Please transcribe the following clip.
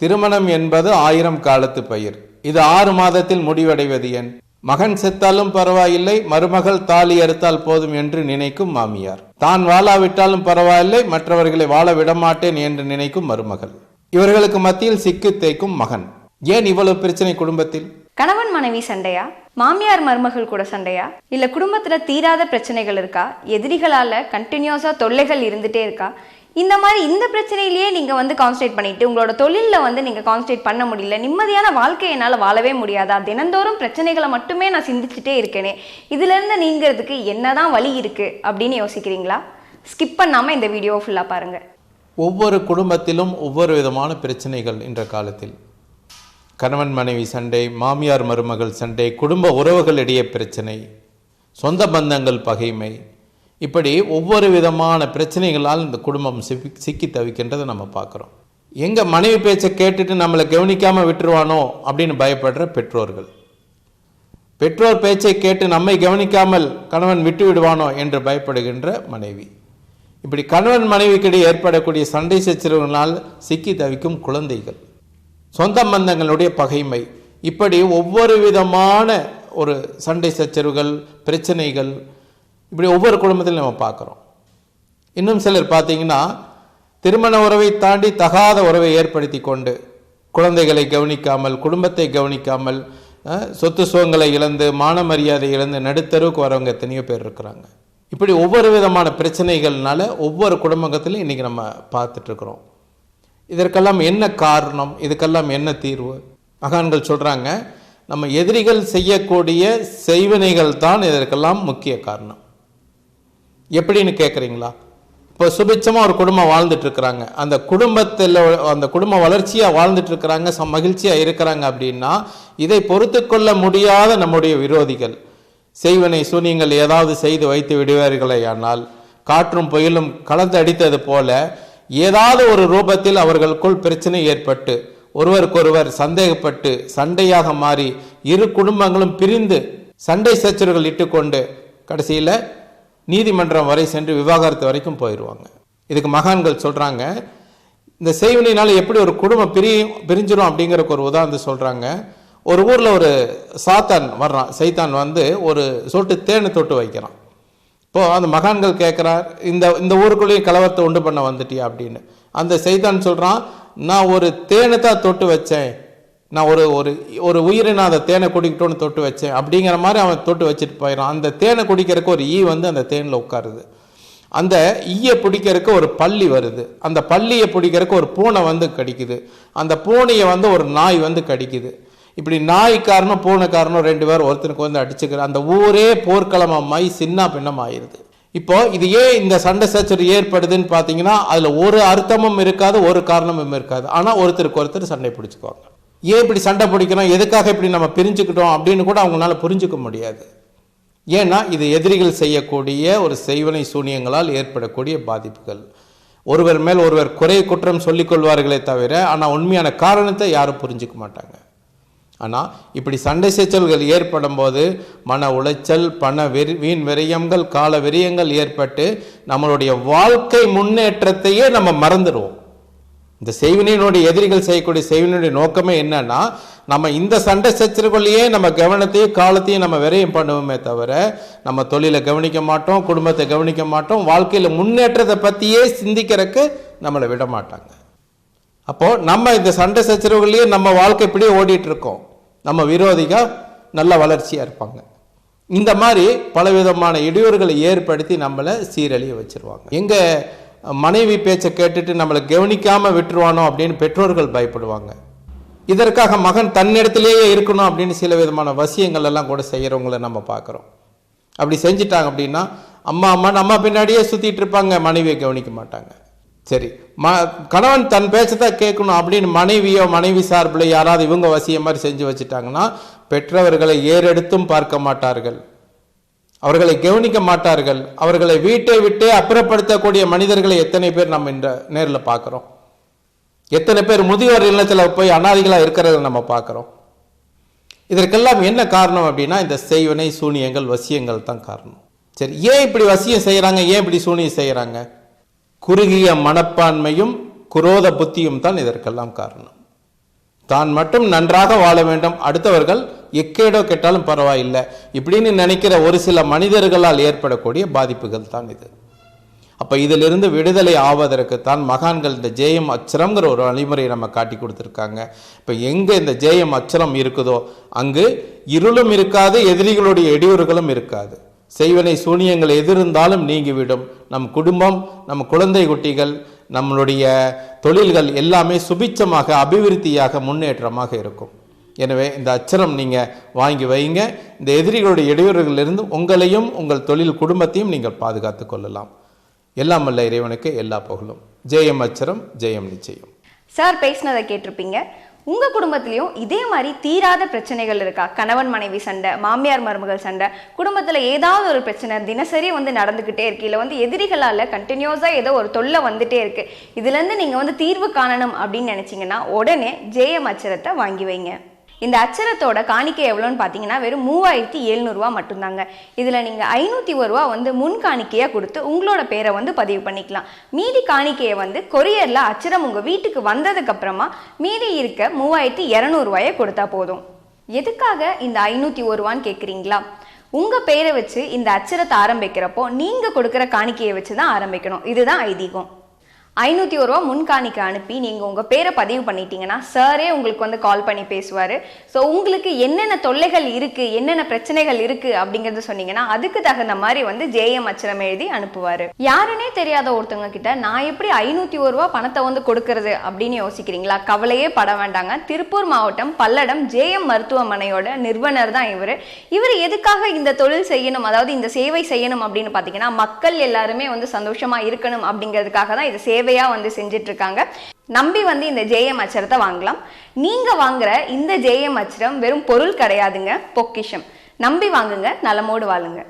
திருமணம் என்பது ஆயிரம் காலத்து பயிர். இது ஆறு மாதத்தில் முடிவடைவது என் மகன் செத்தாலும் பரவாயில்லை மருமகள் தாலி அறுத்தால் போதும் என்று நினைக்கும் மாமியார். தான் வாழாவிட்டாலும் பரவாயில்லை மற்றவர்களை வாழ விடமாட்டேன் என்று நினைக்கும் மருமகள். இவர்களுக்கு மத்தியில் சிக்கு தேய்க்கும் மகன். ஏன் இவ்வளவு பிரச்சனை குடும்பத்தில்? கணவன் மனைவி சண்டையா? மாமியார் மருமகள் கூட சண்டையா? இல்ல குடும்பத்துல தீராத பிரச்சனைகள் இருக்கா? எதிரிகளால கண்டினியூஸா தொல்லைகள் இருந்துட்டே இருக்கா? இந்த மாதிரி இந்த பிரச்சனையிலேயே நீங்கள் வந்து கான்சன்ட்ரேட் பண்ணிட்டு உங்களோட தொழிலில் வந்து நீங்கள் கான்சன்ட்ரேட் பண்ண முடியல நிம்மதியான வாழ்க்கை என்னால் வாழவே முடியாதா? தினந்தோறும் பிரச்சனைகளை மட்டுமே நான் சிந்திச்சுட்டே இருக்கேனே. இதுலேருந்து நீங்கிறதுக்கு என்ன தான் வழி இருக்குது அப்படின்னு யோசிக்கிறீங்களா? ஸ்கிப் பண்ணாமல் இந்த வீடியோ ஃபுல்லாக பாருங்க. ஒவ்வொரு குடும்பத்திலும் ஒவ்வொரு விதமான பிரச்சனைகள் இன்ற காலத்தில். கணவன் மனைவி சண்டை மாமியார் மருமகள் சண்டை குடும்ப உறவுகளிடையே பிரச்சனை சொந்த பந்தங்கள் பகைமை இப்படி ஒவ்வொரு விதமான பிரச்சனைகளால் இந்த குடும்பம் சிக்கி சிக்கி தவிக்கின்றதை நம்ம பார்க்குறோம். எங்கள் மனைவி பேச்சை கேட்டுட்டு நம்மளை கவனிக்காமல் விட்டுருவானோ அப்படின்னு பயப்படுற பெற்றோர்கள். பெற்றோர் பேச்சை கேட்டு நம்மை கவனிக்காமல் கணவன் விட்டு விடுவானோ என்று பயப்படுகின்ற மனைவி. இப்படி கணவன் மனைவிக்கிடையே ஏற்படக்கூடிய சண்டை சச்சரவுகளால் சிக்கி தவிக்கும் குழந்தைகள். சொந்த பந்தங்களுடைய பகைமை. இப்படி ஒவ்வொரு விதமான ஒரு சண்டை சச்சரவுகள் பிரச்சனைகள் இப்படி ஒவ்வொரு குடும்பத்திலும் நம்ம பார்க்குறோம். இன்னும் சிலர் பார்த்தீங்கன்னா திருமண உறவை தாண்டி தகாத உறவை ஏற்படுத்தி கொண்டு குழந்தைகளை கவனிக்காமல் குடும்பத்தை கவனிக்காமல் சொத்து சுகங்களை இழந்து மான மரியாதை இழந்து நடுத்தருவுக்கு வரவங்க எத்தனையோ பேர் இருக்கிறாங்க. இப்படி ஒவ்வொரு விதமான பிரச்சனைகள்னால ஒவ்வொரு குடும்பத்திலும் இன்றைக்கி நம்ம பார்த்துட்ருக்குறோம் இதற்கெல்லாம் என்ன காரணம்? இதுக்கெல்லாம் என்ன தீர்வு? மகான்கள் சொல்கிறாங்க நம்ம எதிரிகள் செய்யக்கூடிய செய்வினைகள் தான் இதற்கெல்லாம் முக்கிய காரணம். எப்படின்னு கேட்குறீங்களா இப்போ சுபிட்சமாக ஒரு குடும்பம் வாழ்ந்துட்டு இருக்கிறாங்க அந்த குடும்பத்தில் அந்த குடும்ப வளர்ச்சியாக வாழ்ந்துட்டு இருக்கிறாங்க சம் மகிழ்ச்சியாக இருக்கிறாங்க அப்படின்னா இதை பொறுத்து கொள்ள முடியாத நம்முடைய விரோதிகள். செய்வனை சூனியங்கள் ஏதாவது செய்து வைத்து விடுவார்களே ஆனால் காற்றும் புயலும் கலந்து அடித்தது போல ஏதாவது ஒரு ரூபத்தில் அவர்களுக்குள் பிரச்சனை ஏற்பட்டு ஒருவருக்கொருவர் சந்தேகப்பட்டு சண்டையாக மாறி இரு குடும்பங்களும் பிரிந்து சண்டை சச்சரவுகள் இட்டுக்கொண்டு கடைசியில் நீதிமன்றம் வரை சென்று விவாகரத்து வரைக்கும் போயிடுவாங்க இதுக்கு மகான்கள் சொல்கிறாங்க இந்த செய்வினைனால எப்படி ஒரு குடும்பம் பிரியும் பிரிஞ்சிடும் அப்படிங்கிறக்கு ஒரு உதாரணத்தை சொல்கிறாங்க ஒரு ஊரில் ஒரு சாத்தான் வர்றான் சைத்தான் வந்து ஒரு சொட்டு தேனை தொட்டு வைக்கிறான். இப்போது அந்த மகான்கள் கேட்குறார் இந்த இந்த ஊருக்குள்ளேயும் கலவரத்தை உண்டு பண்ண வந்துட்டியா அப்படின்னு. அந்த செய்தான் சொல்கிறான் நான் ஒரு தேனை தான் தொட்டு வச்சேன் நான் ஒரு ஒரு ஒரு உயிரை நான் அந்த தேனை குடிக்கட்டும்னு தொட்டு வச்சேன். அப்படிங்கிற மாதிரி அவன் தொட்டு வச்சுட்டு போயிடும் அந்த தேனை குடிக்கிறதுக்கு ஒரு ஈ வந்து அந்த தேனில் உட்காருது. அந்த ஈயை பிடிக்கிறதுக்கு ஒரு பள்ளி வருது. அந்த பள்ளியை பிடிக்கிறதுக்கு ஒரு பூனை வந்து கடிக்குது. அந்த பூனையை வந்து ஒரு நாய் வந்து கடிக்குது. இப்படி நாய் காரணம் பூனை காரணம் ரெண்டு பேரும் ஒருத்தனுக்கு வந்து அடிச்சுக்கிற அந்த ஊரே போர்க்களமாய் சின்ன பின்னம் ஆயிருது இப்போ இது ஏன் இந்த சண்டை சச்சரவு ஏற்படுதுன்னு பார்த்தீங்கன்னா அதில் ஒரு அர்த்தமும் இருக்காது ஒரு காரணமும் இருக்காது. ஆனால் ஒருத்தருக்கு ஒருத்தர் சண்டை பிடிச்சிக்குவாங்க. ஏன் இப்படி சண்டை பிடிக்கிறோம் எதுக்காக இப்படி நம்ம பிரிஞ்சுக்கிட்டோம்? அப்படின்னு கூட அவங்களால புரிஞ்சுக்க முடியாது. ஏன்னா இது எதிரிகள் செய்யக்கூடிய ஒரு செய்வனை சூனியங்களால் ஏற்படக்கூடிய பாதிப்புகள். ஒருவர் மேல் ஒருவர் குறை குற்றம் சொல்லிக் கொள்வார்களே தவிர ஆனால் உண்மையான காரணத்தை யாரும் புரிஞ்சுக்க மாட்டாங்க. ஆனால் இப்படி சண்டை சச்சல்கள் ஏற்படும் போது மன உளைச்சல் பண வெறி வீண் விரயங்கள் கால விரயங்கள் ஏற்பட்டு நம்மளுடைய வாழ்க்கை முன்னேற்றத்தையே நம்ம மறந்துடுவோம் இந்த செய்வினையினுடைய எதிரிகள் செய்யக்கூடிய செய்வினுடைய நோக்கமே என்னன்னா நம்ம இந்த சண்டை சச்சரவுகளையே நம்ம கவனத்தையும் காலத்தையும் நம்ம விரையும் பண்ணுவோமே தவிர நம்ம தொழிலை கவனிக்க மாட்டோம் குடும்பத்தை கவனிக்க மாட்டோம் வாழ்க்கையில் முன்னேற்றத்தை பற்றியே சிந்திக்கிறதுக்கு நம்மளை விட மாட்டாங்க. அப்போது நம்ம இந்த சண்டை சச்சரவுகளையே நம்ம வாழ்க்கை இப்படியே ஓடிட்டு இருக்கோம் நம்ம விரோதிகள் நல்ல வளர்ச்சியாக இருப்பாங்க. இந்த மாதிரி பலவிதமான இடையூறுகளை ஏற்படுத்தி நம்மளை சீரழிய வச்சிருவாங்க. எங்கள் மனைவி பேச்சை கேட்டுட்டு நம்மளை கவனிக்காமல் விட்டுருவானோ அப்படின்னு பெற்றோர்கள் பயப்படுவாங்க. இதற்காக மகன் தன்னிடத்திலேயே இருக்கணும் அப்படின்னு சில விதமான வசியங்கள் எல்லாம் கூட செய்கிறவங்கள நம்ம பார்க்குறோம். அப்படி செஞ்சிட்டாங்க அப்படின்னா அம்மா அம்மான்னு நம்ம பின்னாடியே சுற்றிட்டு இருப்பாங்க மனைவியை கவனிக்க மாட்டாங்க. சரி ம கணவன் தன் பேச்சை தான் கேட்கணும் அப்படின்னு மனைவியோ மனைவி சார்பில் யாராவது இவங்க வசிய மாதிரி செஞ்சு வச்சுட்டாங்கன்னா பெற்றவர்களை ஏறெடுத்தும் பார்க்க மாட்டார்கள். அவர்களை கவனிக்க மாட்டார்கள். அவர்களை வீட்டை விட்டே அப்புறப்படுத்தக்கூடிய மனிதர்களை எத்தனை பேர் நம்ம இந்த நேரில் பார்க்குறோம்? எத்தனை பேர் முதியோர் இல்லத்தில் போய் அனாதிகளாக இருக்கிறத நம்ம பார்க்குறோம்? இதற்கெல்லாம் என்ன காரணம் அப்படின்னா இந்த செய்வனை சூனியங்கள் வசியங்கள் தான் காரணம். சரி ஏன் இப்படி வசியம் செய்கிறாங்க ஏன் இப்படி சூனியம் செய்கிறாங்க குறுகிய மனப்பான்மையும் குரோத புத்தியும் தான் இதற்கெல்லாம் காரணம். தான் மட்டும் நன்றாக வாழ வேண்டும். அடுத்தவர்கள் எக்கேடோ கெட்டாலும் பரவாயில்லை. இப்படின்னு நினைக்கிற ஒரு சில மனிதர்களால் ஏற்படக்கூடிய பாதிப்புகள் தான் இது. அப்போ இதிலிருந்து விடுதலை ஆவதற்கு தான் மகான்கள் இந்த ஜெயம் அச்சரம்ங்கிற ஒரு வழிமுறையை நம்ம காட்டி கொடுத்துருக்காங்க. இப்போ எங்கே இந்த ஜெயம் அச்சரம் இருக்குதோ அங்கு இருளும் இருக்காது எதிரிகளுடைய இடையூறுகளும் இருக்காது. செய்வனை சூனியங்கள் எதிர்ந்தாலும் நீங்கிவிடும். நம் குடும்பம் நம் குழந்தை குட்டிகள் நம்மளுடைய தொழில்கள் எல்லாமே சுபிச்சமாக அபிவிருத்தியாக முன்னேற்றமாக இருக்கும். எனவே இந்த அச்சரம் நீங்கள் வாங்கி வைங்க. இந்த எதிரிகளுடைய இடையூறுகளிலிருந்து உங்களையும் உங்கள் தொழில் குடும்பத்தையும் நீங்கள் பாதுகாத்து கொள்ளலாம். எல்லாம் வல்ல இறைவனுக்கு எல்லா புகழும். ஜெயம் அச்சரம் ஜெயம் நிச்சயம். சார் பேசினதை கேட்டிருப்பீங்க. உங்கள் குடும்பத்திலையும் இதே மாதிரி தீராத பிரச்சனைகள் இருக்கா? கணவன் மனைவி சண்டை மாமியார் மருமகள் சண்டை குடும்பத்தில் ஏதாவது ஒரு பிரச்சனை தினசரி வந்து நடந்துக்கிட்டே இருக்கு. இல்லை வந்து எதிரிகளால் கண்டினியூஸாக ஏதோ ஒரு தொல்லை வந்துட்டே இருக்கு. இதுலேருந்து நீங்கள் வந்து தீர்வு காணணும் அப்படின்னு நினச்சிங்கன்னா உடனே ஜெயம் அச்சரத்தை வாங்கி வைங்க. இந்த அச்சரத்தோட காணிக்கை எவ்வளோன்னு பார்த்தீங்கன்னா வெறும் மூவாயிரத்தி எழுநூறுவா மட்டும்தாங்க. இதில் நீங்கள் ஐநூற்றி ஒரு ரூபா வந்து முன் காணிக்கையாக கொடுத்து உங்களோட பேரை வந்து பதிவு பண்ணிக்கலாம். மீதி காணிக்கையை வந்து கொரியரில் அச்சரம் உங்கள் வீட்டுக்கு வந்ததுக்கப்புறமா மீதி இருக்க மூவாயிரத்தி இரநூறுவாயை கொடுத்தா போதும். எதுக்காக இந்த ஐநூற்றி ஒரு ரூபான்னு கேட்குறீங்களா உங்கள் பேரை வச்சு இந்த அச்சரத்தை ஆரம்பிக்கிறப்போ நீங்கள் கொடுக்குற காணிக்கையை வச்சு தான் ஆரம்பிக்கணும். இதுதான் ஐதீகம். ஐநூற்றி ஒரு ரூபா முன்காணிக்க அனுப்பி நீங்கள் உங்கள் பேரை பதிவு பண்ணிட்டீங்கன்னா சாரே உங்களுக்கு வந்து கால் பண்ணி பேசுவார். ஸோ உங்களுக்கு என்னென்ன தொல்லைகள் இருக்குது என்னென்ன பிரச்சனைகள் இருக்குது அப்படிங்கிறத சொன்னீங்கன்னா அதுக்கு தகுந்த மாதிரி வந்து ஜேஎம் அச்சரம் எழுதி அனுப்புவார். யாருன்னே தெரியாத ஒருத்தவங்க கிட்ட நான் எப்படி ஐநூற்றி ஒரு ரூபா பணத்தை வந்து கொடுக்கறது? அப்படின்னு யோசிக்கிறீங்களா? கவலையே பட வேண்டாங்க. திருப்பூர் மாவட்டம் பல்லடம் ஜேஎம் மருத்துவமனையோட நிறுவனர் தான் இவர். இவர் எதுக்காக இந்த தொழில் செய்யணும்? அதாவது இந்த சேவை செய்யணும் அப்படின்னு பார்த்தீங்கன்னா மக்கள் எல்லாருமே வந்து சந்தோஷமாக இருக்கணும் அப்படிங்கிறதுக்காக தான் இது சேவையாக வந்து செஞ்சுட்டு இருக்காங்க நம்பி வந்து இந்த ஜேஎம் அச்சரத்தை வாங்கலாம். நீங்க வாங்குற இந்த ஜேஎம் அச்சரம் வெறும் பொருள் கிடையாதுங்க பொக்கிஷம். நம்பி வாங்குங்க நலமோடு வாழுங்க.